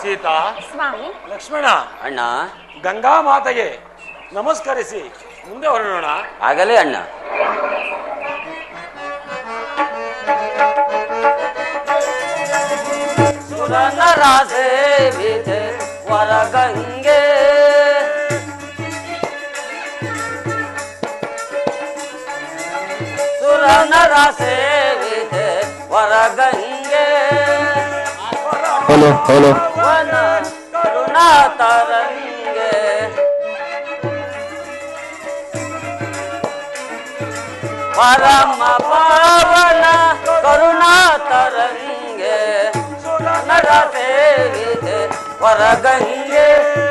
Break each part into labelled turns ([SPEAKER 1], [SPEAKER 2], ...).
[SPEAKER 1] ಸೀತಾ
[SPEAKER 2] ಸ್ವಾಮಿ.
[SPEAKER 1] ಲಕ್ಷ್ಮಣ.
[SPEAKER 3] ಅಣ್ಣ.
[SPEAKER 1] ಗಂಗಾ ಮಾತೆಗೆ ನಮಸ್ಕರಿಸಿ ಮುಂದೆ ಹೊರಡೋಣ.
[SPEAKER 3] ಆಗಲೇ ಅಣ್ಣ. ಸುರನರ ಸೇವಿದೆ ವರಗಂಗೆ. ಸುರನರ ಸೇವಿದೆ ವರಗಂಗೆ.
[SPEAKER 4] ಹಲೋ ಹಲೋ
[SPEAKER 3] ವನ ಕರುಣಾ ತರಂಗೆ ಪರಮ ಪಾವನ ಕರುಣಾ ತರಂಗೆ ನರ ಸೇವಿದೆ ವರಗಂಗೆ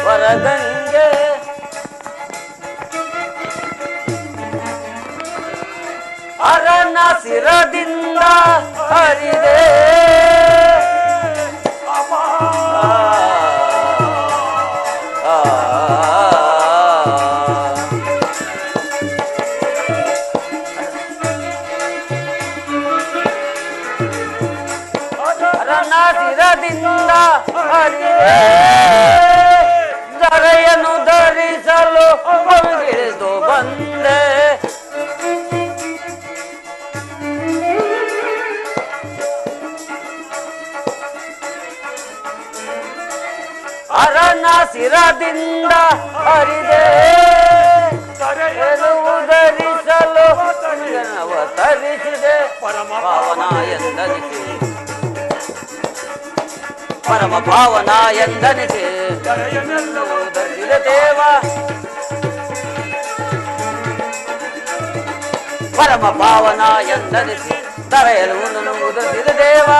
[SPEAKER 3] ವರಗಂಗೆ ಅರನ ಸಿರದಿಂದ ಹರಿದೆ ಆ, పరమభావనాయందనికి పరమభావనాయందనికి దేవా పరమ భావనాయందనికి తరయలును ఉదరిద
[SPEAKER 1] దేవా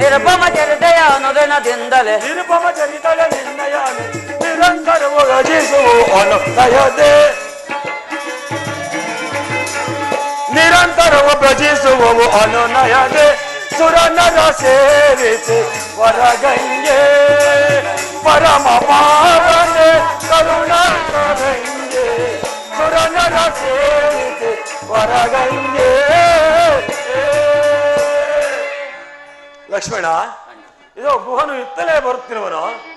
[SPEAKER 1] నిర్భమ
[SPEAKER 3] చరితయానుదినదిందలే నిర్భమ చరితల
[SPEAKER 1] నిన్నయాను నిరంతరము రజిసు అనుదయదే ನಿರಂತರವು ಭಜಿಸುವವು ಅನುನಯದೆ ಸುರನರ ಸೇರಿಸಿ ವರಗಂಗೆ. ಪರಮ ಪಾವನೆ ಕರುಣಾಕರಂಗೆ. ಸುರನರ ಸೇರಿಸಿ ವರಗಂಗೆ. ಲಕ್ಷ್ಮಣ ಇದು ಗುಹನು ಇತ್ತಲೇ ಬರುತ್ತಿರುವನು.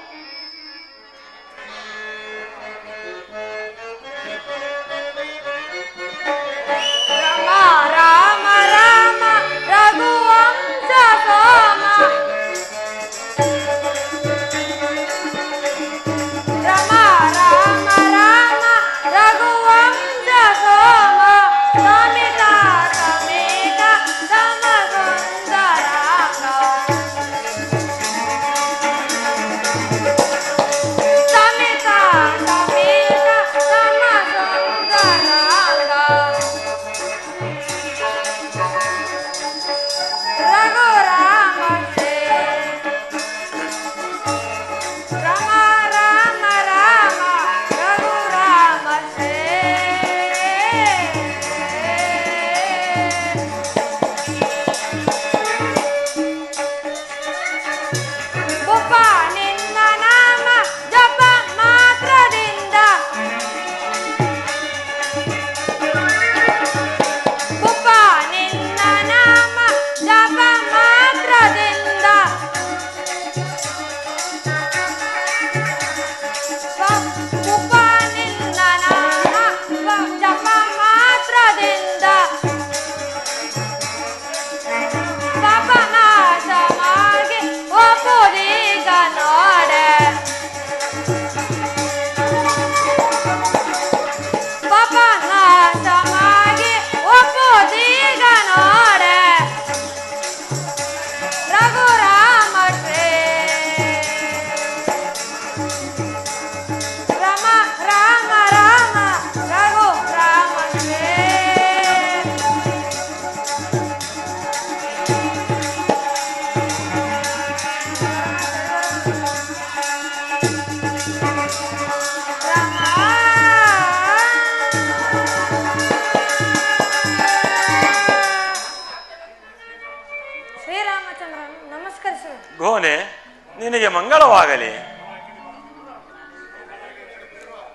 [SPEAKER 1] ನಿನಗೆ ಮಂಗಳವಾಗಲಿ.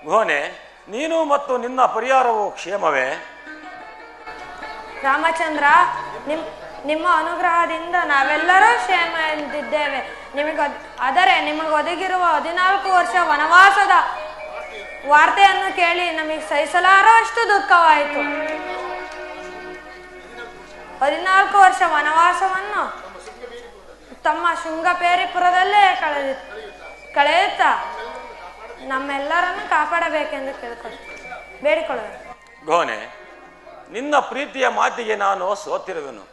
[SPEAKER 1] ಘೋನೆ ನೀನು ಮತ್ತು ನಿನ್ನ ಪರಿಹಾರವು ಕ್ಷೇಮವೇ?
[SPEAKER 2] ರಾಮಚಂದ್ರ, ನಿಮ್,
[SPEAKER 1] ನಿಮ್ಮ ಅನುಗ್ರಹದಿಂದ ನಾವೆಲ್ಲರೂ ಕ್ಷೇಮ ಎಂದಿದ್ದೇವೆ. ನಿಮಗೆ, ಆದರೆ ನಿಮಗೆ ಒದಗಿರುವ ಹದಿನಾಲ್ಕು ವರ್ಷ ವನವಾಸದ ವಾರ್ತೆಯನ್ನು ಕೇಳಿ ನಮಗೆ ಸಹಿಸಲಾರಷ್ಟು ದುಃಖವಾಯಿತು. ಹದಿನಾಲ್ಕು ವರ್ಷ ವನವಾಸವನ್ನು ತಮ್ಮ ಶೃಂಗಪೇರಿಪುರದಲ್ಲೇ ಕಳೆದಿ ಕಳೆಯುತ್ತಾ? ನಮ್ಮೆಲ್ಲರನ್ನು ಕಾಪಾಡಬೇಕೆಂದು ಕೇಳ್ಕೊಳ್ತೀನಿ ಬೇಡಿಕೊಳ್ಳುವೆ
[SPEAKER 4] ಗೋನೆ, ನಿನ್ನ ಪ್ರೀತಿಯ ಮಾತಿಗೆ ನಾನು ಸೋತಿರುವೆನು.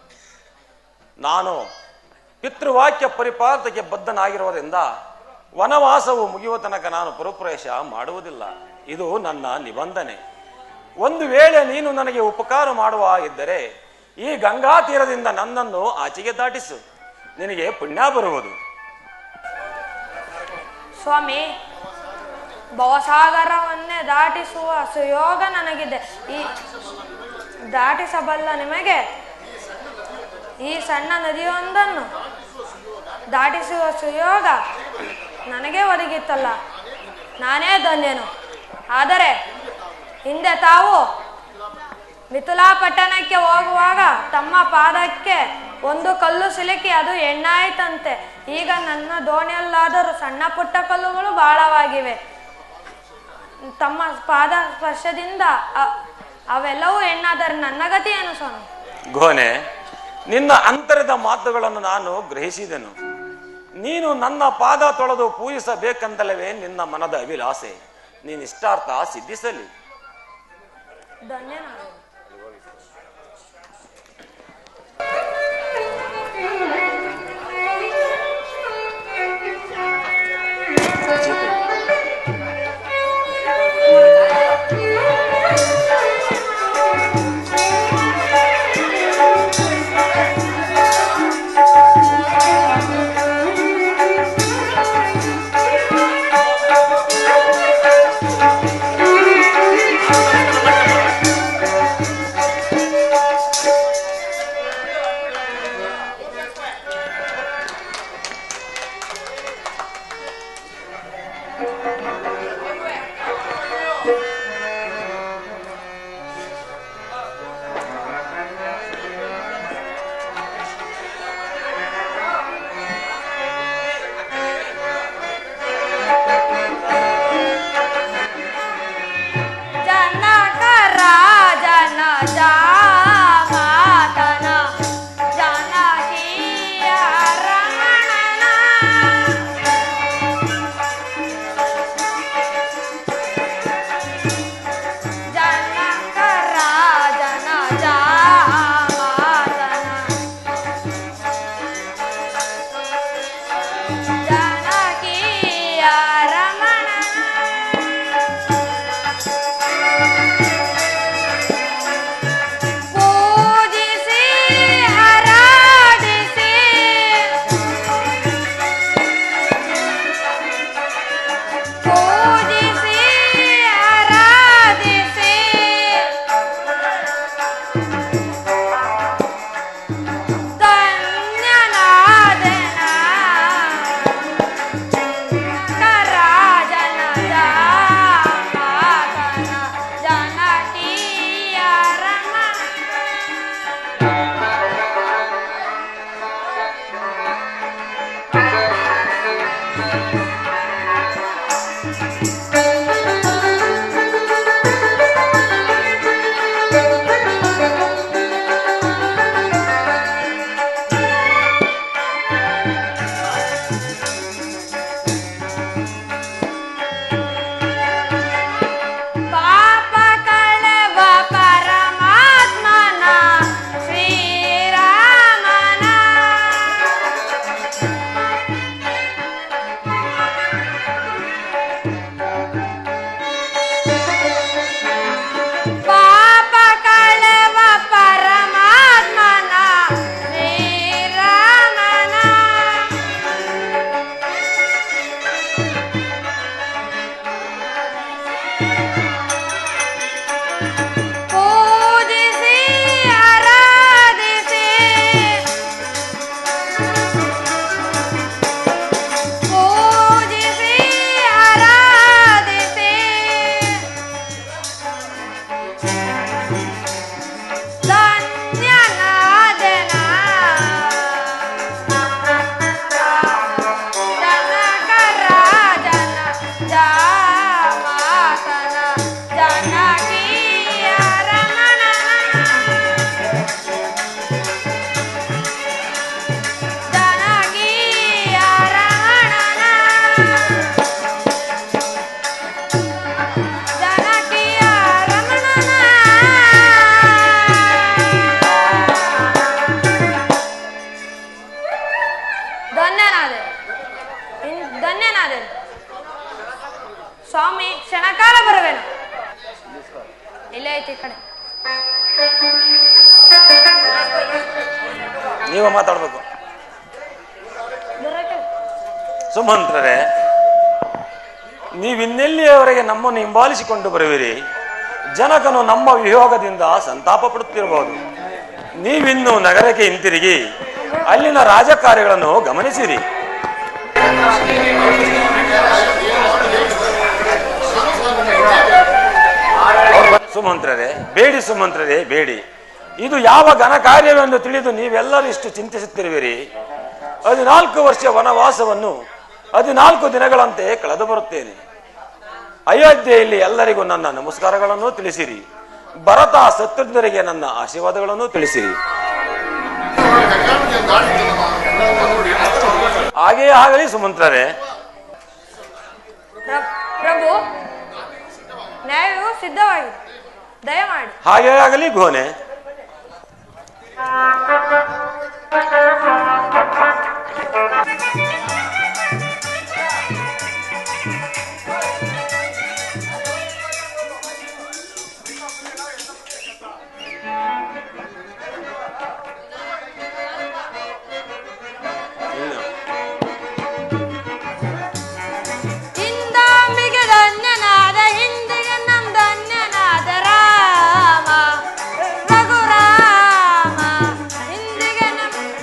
[SPEAKER 4] ನಾನು ಪಿತೃವಾಕ್ಯ ಪರಿಪಾಲತೆಗೆ ಬದ್ಧನಾಗಿರುವುದರಿಂದ ವನವಾಸವು ಮುಗಿಯುವ ತನಕ ನಾನು ಪುರಪ್ರವೇಶ ಮಾಡುವುದಿಲ್ಲ. ಇದು ನನ್ನ ನಿಬಂಧನೆ. ಒಂದು ವೇಳೆ ನೀನು ನನಗೆ ಉಪಕಾರ ಮಾಡುವ ಇದ್ದರೆ ಈ ಗಂಗಾ ತೀರದಿಂದ ನನ್ನನ್ನು ಆಚೆಗೆ ದಾಟಿಸು. ನಿನಗೆ ಪುಣ್ಯ ಬರುವುದು.
[SPEAKER 1] ಸ್ವಾಮಿ, ಭವಸಾಗರವನ್ನೇ ದಾಟಿಸುವ ಸುಯೋಗ ನನಗಿದೆ. ಈ ದಾಟಿಸಬಲ್ಲ ನಿಮಗೆ ಈ ಸಣ್ಣ ನದಿಯೊಂದನ್ನು ದಾಟಿಸುವ ಸುಯೋಗ ನನಗೆ ಒದಗಿತ್ತಲ್ಲ. ನಾನೇ ಧನ್ಯನು. ಆದರೆ ಹಿಂದೆ ತಾವು ಮಿಥುಲಾಪಟ್ಟಣಕ್ಕೆ ಹೋಗುವಾಗ ತಮ್ಮ ಪಾದಕ್ಕೆ ಒಂದು ಕಲ್ಲು ಸಿಲುಕಿ ಅದು ಎಣ್ಣಾಯ್ತಂತೆ ಈಗ ನನ್ನ ದೋಣಿಯಲ್ಲಾದರೂ ಸಣ್ಣ ಪುಟ್ಟ ಕಲ್ಲುಗಳು ಬಹಳವಾಗಿವೆ ತಮ್ಮ ಪಾದ ಸ್ಪರ್ಶದಿಂದ ಅವೆಲ್ಲವೂ ಹೆಣ್ಣಾದರೆ ನನ್ನ ಗತಿ ಏನು ಸ್ವಾಮಿ
[SPEAKER 4] ಗೋನೆ ನಿನ್ನ ಅಂತರದ ಮಾತುಗಳನ್ನು ನಾನು ಗ್ರಹಿಸಿದೆನು. ನೀನು ನನ್ನ ಪಾದ ತೊಳೆದು ಪೂಜಿಸಬೇಕಂತಲವೇ ನಿನ್ನ ಮನದ ಅಭಿಲಾಸೆ ನೀನ್ ಇಷ್ಟಾರ್ಥ ಸಿದ್ಧಿಸಲಿ.
[SPEAKER 1] ಕ್ಷಣಕಾಲ ಬರುವೆನು? ಇಲ್ಲೇ ಐತಿ ಕಡೆ.
[SPEAKER 4] ನೀವ ಮಾತಾಡ್ಬೇಕು. ಸುಮಂತ್ರರೇ ನೀವಿನ್ನೆಲ್ಲಿಯವರೆಗೆ ನಮ್ಮನ್ನು ಹಿಂಬಾಲಿಸಿಕೊಂಡು ಬರುವಿರಿ? ಜನಕನು ನಮ್ಮ ವಿಯೋಗದಿಂದ ಸಂತಾಪ ಪಡುತ್ತಿರಬಹುದು ನೀವಿನ್ನು ನಗರಕ್ಕೆ ಹಿಂತಿರುಗಿ ಅಲ್ಲಿನ ರಾಜಕಾರ್ಯಗಳನ್ನು ಗಮನಿಸಿರಿ. ಸುಮಂತ್ರರೇ, ಬೇಡಿ ಸುಮಂತ್ರರೇ, ಬೇಡಿ. ಇದು ಯಾವ ಘನ ಕಾರ್ಯವೆಂದು ತಿಳಿದು ನೀವೆಲ್ಲರೂ ಇಷ್ಟು ಚಿಂತಿಸುತ್ತಿರುವಿರಿ. ಹದಿನಾಲ್ಕು ವರ್ಷ ವನವಾಸವನ್ನು ಹದಿನಾಲ್ಕು ದಿನಗಳಂತೆ ಕಳೆದು ಬರುತ್ತೇನೆ. ಅಯೋಧ್ಯೆಯಲ್ಲಿ ಎಲ್ಲರಿಗೂ ನನ್ನ ನಮಸ್ಕಾರಗಳನ್ನು ತಿಳಿಸಿರಿ. ಭರತ ಶತ್ರುಜ್ಞರಿಗೆ ನನ್ನ ಆಶೀರ್ವಾದಗಳನ್ನು ತಿಳಿಸಿರಿ. ಹಾಗೆಯೇ ಆಗಲಿ ಸುಮಂತ್ರರೇ.
[SPEAKER 1] ಪ್ರಭು ನ್ಯಾಯವು ಸಿದ್ಧವಾಗಿದೆ ದಯಮಾಡಿ
[SPEAKER 4] ಹಾಗೆ ಆಗಲಿ ಘೋನೆ
[SPEAKER 1] Thank you.